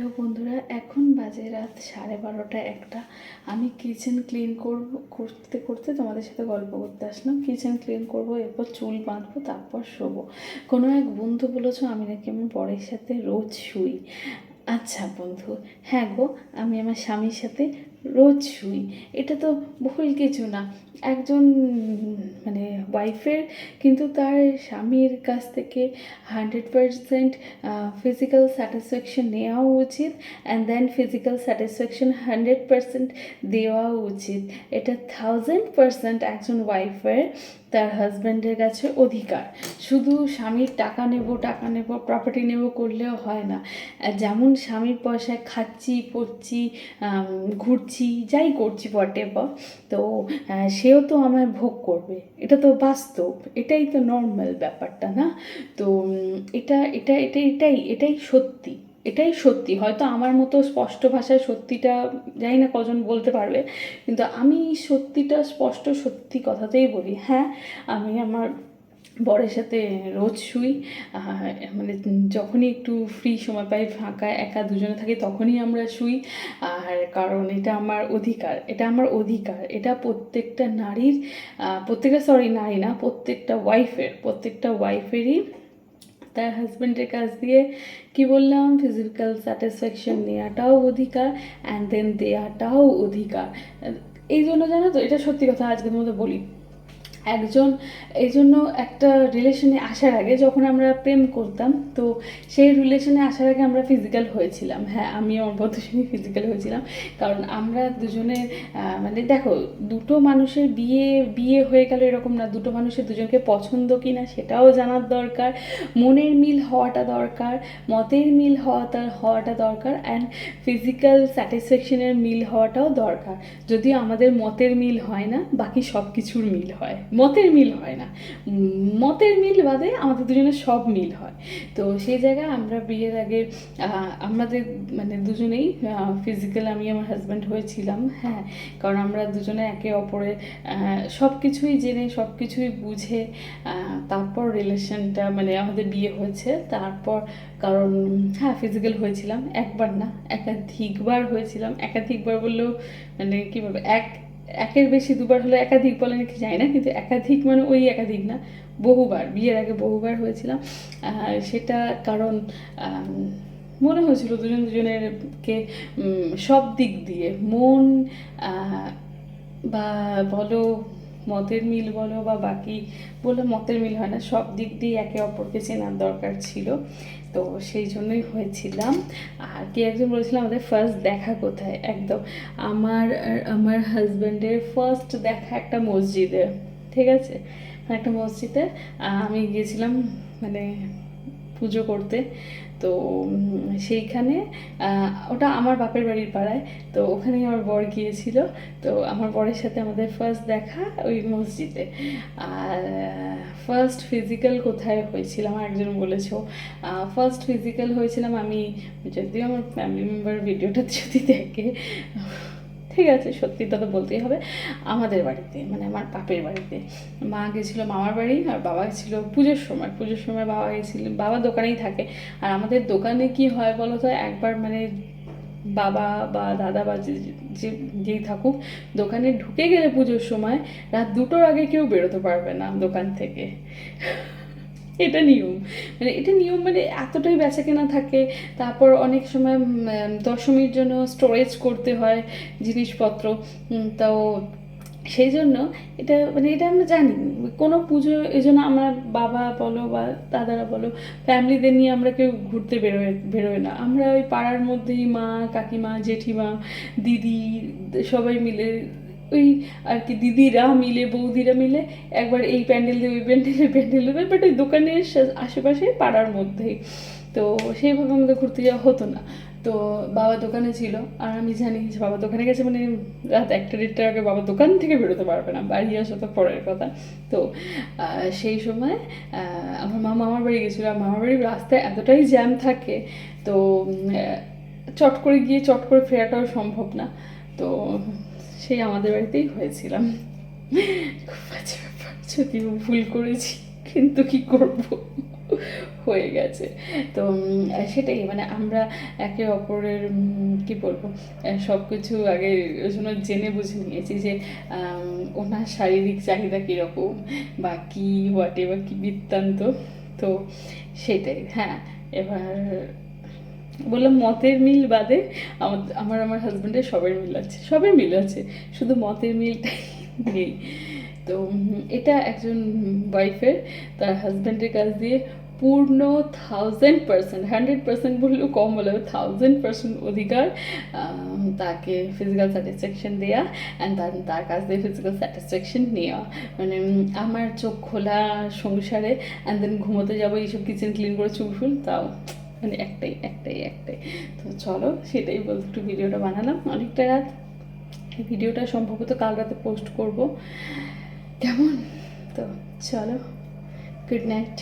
Hello বন্ধুরা, এখন বাজে রাত সাড়ে বারোটা একটা। আমি কিচেন ক্লিন করব করতে করতে তোমাদের সাথে গল্প করতে আসলাম। কিচেন ক্লিন করব, এরপর চুল বাঁধবো, তারপর শোবো। কোনো এক বন্ধু বলেছ, আমি নাকি আমি বরের সাথে রোজ শুই। আচ্ছা বন্ধু হ্যাঁ গো, আমি আমার স্বামীর সাথে রোজ শুই। এটা তো ভুল কিছু না। একজন মানে ওয়াইফের কিন্তু তার স্বামীর কাছ থেকে হান্ড্রেড পারসেন্ট ফিজিক্যাল স্যাটিসফ্যাকশন নেওয়াও উচিত and then physical satisfaction hundred percent দেওয়াও উচিত। এটা থাউজেন্ড পারসেন্ট একজন ওয়াইফের তার হাজব্যান্ডের কাছে অধিকার। শুধু স্বামীর টাকা নেব টাকা নেব প্রপার্টি নেব করলেও হয় না। যেমন স্বামীর পয়সায় খাচ্ছি পড়ছি আম, ঘুরছি যাই করছি বা তো সেও তো আমায় ভোগ করবে। এটা তো বাস্তব, এটাই তো নর্মাল ব্যাপারটা, না? তো এটা এটা এটা, এটাই এটাই সত্যি এটাই সত্যি। হয়তো আমার মতো স্পষ্ট ভাষায় সত্যিটা, জানি না কজন বলতে পারবে, কিন্তু আমি সত্যিটা স্পষ্ট সত্যি কথাতেই বলি হ্যাঁ আমি আমার বরের সাথে রোজ শুই। মানে যখনই একটু ফ্রি সময় পাই, ফাঁকা একা দুজনে থাকি, তখনই আমরা শুই। আর কারণ এটা আমার অধিকার, এটা আমার অধিকার। এটা প্রত্যেকটা নারীর প্রত্যেকটা সরি নারী না, প্রত্যেকটা ওয়াইফের প্রত্যেকটা ওয়াইফেরই তার হাজব্যান্ডের কাছ দিয়ে কি বললাম? ফিজিক্যাল স্যাটিসফ্যাকশন নেওয়াটাও অধিকার অ্যান্ড দেন দেওয়াটাও অধিকার। এই জন্য জানো তো, এটা সত্যি কথা, আজকের মধ্যে বলি। একজন এই জন্য একটা রিলেশনে আসার আগে যখন আমরা প্রেম করতাম তো সেই রিলেশনে আসার আগে আমরা ফিজিক্যাল হয়েছিলাম। হ্যাঁ আমি আমার বন্ধুর ফিজিক্যাল হয়েছিলাম। কারণ আমরা দুজনের আহ, মানে দেখো দুটো মানুষের বিয়ে বিয়ে হয়ে গেল এরকম না। দুটো মানুষের দুজনকে পছন্দ কি না সেটাও জানার দরকার। মনের মিল হওয়াটা দরকার মতের মিল হওয়াটা হওয়াটা দরকার অ্যান্ড ফিজিক্যাল স্যাটিসফ্যাকশনের মিল হওয়াটাও দরকার। যদিও আমাদের মতের মিল হয় না বাকি সব কিছুর মিল হয়। মতের মিল হয় না। মতের মিল বাদে আমাদের দুজনের সব মিল হয়। তো সেই জায়গায় আমরা বিয়ের আগে আমাদের মানে দুজনেই ফিজিক্যাল আমি আমার হাজব্যান্ড হয়েছিলাম হ্যাঁ। কারণ আমরা দুজনে একে অপরের সব কিছুই জেনে সব কিছুই বুঝে তারপর রিলেশনটা মানে আমাদের বিয়ে হয়েছে। তারপর কারণ হ্যাঁ ফিজিক্যাল হয়েছিলাম, একবার না, একাধিকবার হয়েছিলাম। একাধিকবার বললেও মানে কীভাবে এক একের বেশি দুবার হলে একাধিক বলে নাকি যায় না, কিন্তু একাধিক মানে ওই একাধিক না, বহুবার, বিয়ের আগে বহুবার হয়েছিলাম। সেটা কারণ মনে হয়েছিল দুজন দুজনেরকে সব দিক দিয়ে, মন বা বলো মতের মিল বলো বা বাকি বলে, মতের মিল হয় না, সব দিক দিয়ে একে অপরকে চেনার দরকার ছিল। তো সেই জন্যই হয়েছিলাম। আর কি একজন বলেছিলাম আমাদের ফার্স্ট দেখা কোথায়? একদম আমার আমার হাজব্যান্ডের ফার্স্ট দেখা একটা মসজিদে, ঠিক আছে? মানে একটা মসজিদে আমি গিয়েছিলাম মানে পুজো করতে। তো সেইখানে ওটা আমার বাপের বাড়ির পাড়ায়। তো ওখানেই আমার বর গিয়েছিল। তো আমার বরের সাথে আমাদের ফার্স্ট দেখা ওই মসজিদে। আর ফার্স্ট ফিজিক্যাল কোথায় হয়েছিল হয়েছিলাম একজন বলেছ। ফার্স্ট ফিজিক্যাল হয়েছিলাম আমি, যদিও আমার ফ্যামিলি মেম্বার ভিডিওটা যদি দেখে। ঠিক আছে সত্যিটা তো বলতেই হবে। আমাদের বাড়িতে মানে আমার বাপের বাড়িতে। মা গেছিল মামার বাড়ি আর বাবা গেছিল পুজোর সময়। পুজোর সময় বাবা গেছিল, বাবা দোকানেই থাকে। আর আমাদের দোকানে কি হয় বলো তো, একবার মানে বাবা বা দাদা বা যে- যেই থাকুক, দোকানে ঢুকে গেলে পুজোর সময় রাত দুটোর আগে কেউ বেরোতে পারবে না দোকান থেকে। এটা নিয়ম। মানে এটা নিয়ম মানে এতটাই বেচা কেনা থাকে, তারপর অনেক সময় দশমীর জন্য স্টোরেজ করতে হয় জিনিসপত্র তো সেই জন্য এটা মানে এটা আমরা জানি। কোনো পুজো এই জন্য আমার বাবা বলো বা দাদারা বলো ফ্যামিলিদের নিয়ে আমরা কেউ ঘুরতে বেরোয় বেরোয় না। আমরা ওই পাড়ার মধ্যেই মা, কাকিমা, জেঠিমা, দিদি, সবাই মিলে ওই আর কি দিদিরা মিলে, বৌদিরা মিলে একবার এই প্যান্ডেল দিয়ে ওই প্যান্ডেলে প্যান্ডেল দেবে বাট ওই দোকানের আশেপাশে পাড়ার মধ্যেই। তো সেইভাবে আমাদের ঘুরতে যাওয়া হতো না। তো বাবা দোকানে ছিল, আর আমি জানি যে বাবা দোকানে গেছে মানে রাত একটা দেড়টার আগে বাবা দোকান থেকে বেরোতে পারবে না, বাড়ি আসা তো পরের কথা। তো সেই সময় আমার মা মামার বাড়ি গেছিল, আর মামার বাড়ির রাস্তায় এতটাই জ্যাম থাকে, তো চট করে গিয়ে চট করে ফেরাটাও সম্ভব না। তো সেই আমাদের বাড়িতেই হয়েছিলাম। খুব বাজে ব্যাপার ভুল করেছি, কিন্তু কি করব? হয়ে গেছে। তো সেটাই মানে আমরা একে অপরের কি বলব সব কিছু আগে জন্য জেনে বুঝে নিয়েছি যে ওনার শারীরিক চাহিদা কীরকম বা কী হোয়াট বা কী বৃত্তান্ত। তো, সেটাই হ্যাঁ এবার বললাম, মতের মিল বাদে আমার আমার আমার হাজব্যান্ডের সবের মিল আছে। সবের মিল আছে, শুধু মতের মিলটাই নেই। তো, এটা একজন ওয়াইফের তার হাজব্যান্ডের কাছ দিয়ে পূর্ণ থাউজেন্ড পার্সেন্ট হান্ড্রেড পার্সেন্ট বললেও কম বলে থাউজেন্ড পার্সেন্ট অধিকার তাকে ফিজিক্যাল স্যাটিসফ্যাকশন দেওয়া অ্যান্ড তার তার কাছ দিয়ে ফিজিক্যাল স্যাটিসফ্যাকশন নেওয়া। মানে আমার চোখ খোলা সংসারে অ্যান্ড দেন ঘুমোতে যাব, এইসব কিচেন ক্লিন করে চুল ফুল তাও মানে একটাই একটাই একটাই। তো চলো, সেটাই বল একটু ভিডিওটা বানালাম। অনেকটা রাত। ভিডিওটা সম্ভবত কাল রাতে পোস্ট করব। কেমন? তো চলো গুড নাইট